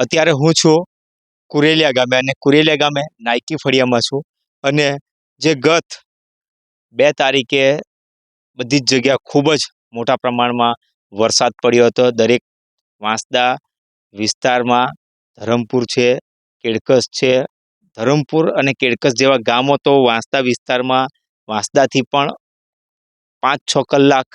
અત્યારે હું છું કુરેલિયા ગામે અને કુરેલિયા ગામે નાયકી ફળિયામાં છું અને જે ગત બે તારીખે બધી જ જગ્યા ખૂબ જ મોટા પ્રમાણમાં વરસાદ પડ્યો હતો. દરેક વાંસદા વિસ્તારમાં ધરમપુર છે કેડકસ છે. ધરમપુર અને કેડકસ જેવા ગામો તો વાંસદા વિસ્તારમાં વાંસદાથી પણ પાંચ છ કલાક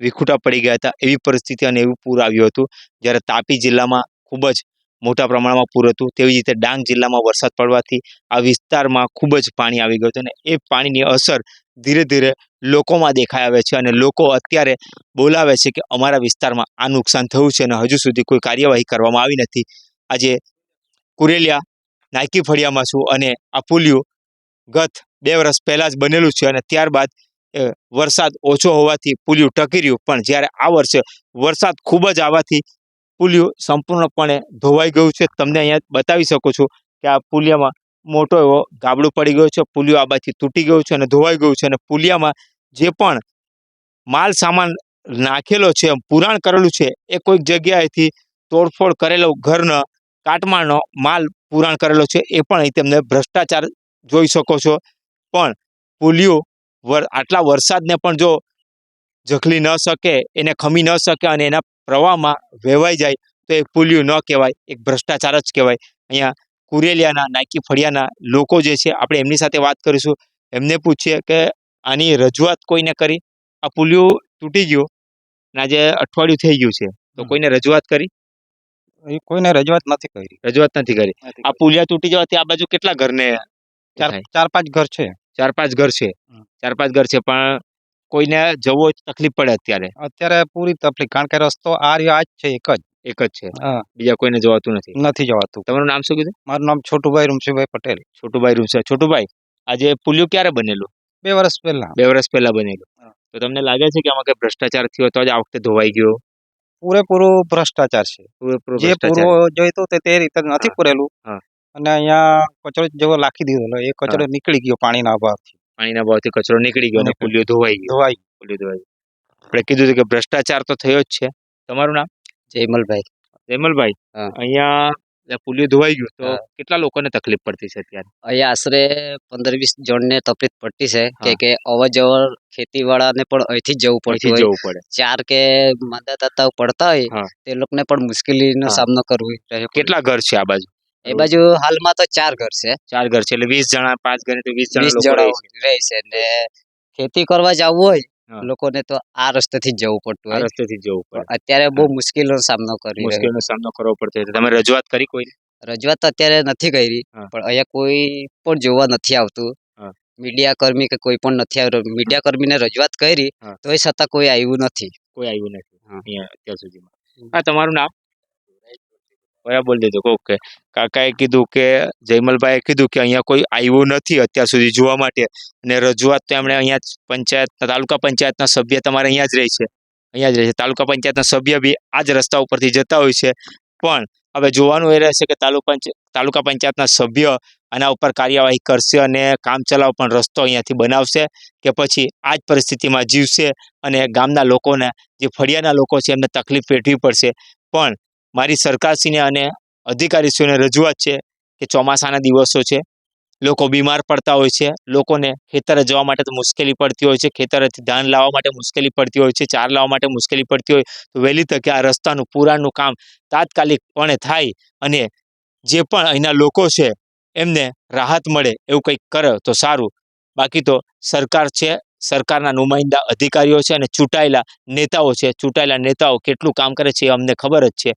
વિખૂટા પડી ગયા હતા. એવી પરિસ્થિતિ અને એવું પૂર આવ્યું હતું. જ્યારે તાપી જિલ્લામાં ખૂબ જ મોટા પ્રમાણમાં પૂર હતું. તેવી રીતે ડાંગ જિલ્લામાં વરસાદ પડવાથી આ વિસ્તારમાં ખૂબ જ પાણી આવી ગયું હતું અને એ પાણીની અસર ધીરે ધીરે લોકોમાં દેખાઈ આવે છે અને લોકો અત્યારે બોલાવે છે કે અમારા વિસ્તારમાં આ નુકસાન થયું છે અને હજુ સુધી કોઈ કાર્યવાહી કરવામાં આવી નથી. આજે કુરેલિયા નાયકી ફળિયામાં છું અને આ પુલિયું ગત બે વર્ષ પહેલાં જ બનેલું છે અને ત્યારબાદ વરસાદ ઓછો હોવાથી પુલિયું ટકી રહ્યું. પણ જ્યારે આ વર્ષે વરસાદ ખૂબ જ આવવાથી પુલિયું સંપૂર્ણપણે ધોવાઈ ગયું છે. તમને અહીંયા બતાવી શકું છું કે આ પુલિયામાં મોટો એવો ગાબડું પડી ગયો છે, પુલિયો આ બાજુથી તૂટી ગયું છે અને ધોવાઈ ગયું છે અને પુલિયામાં જે પણ માલ સામાન નાખેલો છે, પુરાણ કરેલું છે, એ કોઈક જગ્યાએથી તોડફોડ કરેલો ઘરનો, કાટમાળનો માલ પુરાણ કરેલો છે, એ પણ અહીં તમને ભ્રષ્ટાચાર જોઈ શકો છો. પણ પુલિયો વર, આટલા વરસાદને પણ જો જખલી ન શકે, એને ખમી ન શકે અને એના પ્રવાહમાં વહેવાઈ જાય, તો એ પુલિયું ન કહેવાય, એક ભ્રષ્ટાચાર જ કહેવાય. અહીંયા કુરેલિયાના નાયકી ફળિયાના લોકો જે છે આપણે એમની સાથે વાત કરીશું. એમને પૂછીએ કે આની રજૂઆત કોઈને કરી? આ પુલિયું તૂટી ગયું. અને આજે અઠવાડિયું થઈ ગયું છે. તો કોઈને રજૂઆત કરી? કોઈને રજૂઆત નથી કરી. રજૂઆત નથી કરી. આ પુલિયા તૂટી જવાથી આ બાજુ કેટલા ઘરને ચાર ચાર પાંચ ઘર છે. ચાર પાંચ ઘર છે. ચાર પાંચ ઘર છે પણ કોઈને જવો તકલીફ પડે અત્યારે. અત્યારે પૂરી તકલીફ કારણ કે રસ્તો આ રહ્યો આ જ છે એક જ. એક જ છે. હા. બીજા કોઈને જવાતું નથી. નથી જવાતું. તમારું નામ શું કીધું? મારું નામ છોટુભાઈ રૂમસીભાઈ પટેલ. છોટુભાઈ રૂમસા છોટુભાઈ આજે પુલિયું ક્યારે બનેલું? બે વર્ષ પહેલા. બે વર્ષ પહેલા બનેલું. તો તમને લાગે છે કે આમાં કઈ ભ્રષ્ટાચાર થયો તો જ આ વખતે ધોવાઈ ગયો? પૂરેપૂરો ભ્રષ્ટાચાર છે. જે ભ્રષ્ટાચાર. પૂરો જોઈતું તે રીતે નથી પૂરેલું. અને અહીંયા કચરો જેવો લાખી દીધો એ કચરો નીકળી ગયો પાણીના અભાવથી. પાણીના અભાવથી કચરો નીકળી ગયો અને. પુલિયો ધોવાઈ ગયો. ધોવાઈ પુલિયો ધોવાઈ આપણે કીધું કે ભ્રષ્ટાચાર તો થયો જ છે. તમારું નામ? જયમલભાઈ જયમલભાઈ હા. અહીંયા પુલિયો ધોવાઈ ગયું તો હા. કેટલા લોકોને તકલીફ પડતી છે અત્યારે અહીંયા આશરે પંદર વીસ જણને તકલીફ પડતી છે કે. કે અવર જવર ખેતીવાળાને પણ અહીંથી જ જવું પડતું અહીંથી હોય જવું પડે ચાર કે મદદતાઓ પડતા હોય હા. તે લોકોને પણ મુશ્કેલીનો હા. સામનો કરવો રહ્યો કેટલા ઘર છે આ બાજુ એ બાજુ હાલમાં તો ચાર ઘર છે ચાર ઘર છે એટલે વીસ જણા પાંચ ઘર તો વીસ જણા વીસ લોકો રહે જણા છે. રહે છે ને ખેતી કરવા જવું હોય. લોકોને તો આ રસ્તેથી જ જવું પડતું આ રસ્તેથી જ જવું પડે. અત્યારે બહુ મુશ્કેલીનો સામનો કરી મુશ્કેલીનો સામનો કરવો પડતો તમે રજૂઆત કરી કોઈ? રજૂઆત તો અત્યારે નથી કરી પણ અહીંયા કોઈ પણ જોવા નથી આવતું. મીડિયા કર્મી કે કોઈ પણ નથી આવ્યું. મીડિયા કર્મીને રજૂઆત કરી તો તોય છતાં કોઈ આવ્યું નથી. કોઈ આવ્યું નથી અહીંયા અત્યાર સુધીમાં. હા તમારું નામ? બરાબર દીધું. ઓકે કાકાએ કીધું કે, જયમલભાઈએ કીધું કે અહીંયા કોઈ આવ્યું નથી અત્યાર સુધી જોવા માટે. અને રજૂઆત તો એમણે અહીંયા પંચાયત તાલુકા પંચાયતના સભ્ય તમારે અહીંયા જ રહે છે. અહીંયા જ રહે છે. તાલુકા પંચાયતના સભ્ય બી આ જ રસ્તા ઉપરથી જતા હોય છે. પણ હવે જોવાનું એ રહેશે કે તાલુકા તાલુકા પંચાયતના સભ્ય આના ઉપર કાર્યવાહી કરશે અને કામચલાઉ પણ રસ્તો અહીંયાથી બનાવશે કે પછી આ જ પરિસ્થિતિમાં જીવશે અને ગામના લોકોને, જે ફળિયાના લોકો છે એમને તકલીફ વેઠવી પડશે. પણ મારી સરકારશ્રીને અને અધિકારીશ્રીઓને રજૂઆત છે કે ચોમાસાના દિવસો છે, લોકો બીમાર પડતા હોય છે, લોકોને ખેતરે જવા માટે તો મુશ્કેલી પડતી હોય છે, ખેતરેથી ધાન લાવવા માટે મુશ્કેલી પડતી હોય છે, ચાર લાવવા માટે મુશ્કેલી પડતી હોય, તો વહેલી તકે આ રસ્તાનું પુરાણનું કામ તાત્કાલિકપણે થાય અને જે પણ અહીંના લોકો છે, એમને રાહત મળે એવું કંઈક કરે તો સારું. બાકી તો સરકાર છે સરકારના નુમાઇંદા અધિકારીઓ છે અને ચૂંટાયેલા નેતાઓ છે. ચૂંટાયેલા નેતાઓ કેટલું કામ કરે છે એ અમને ખબર જ છે.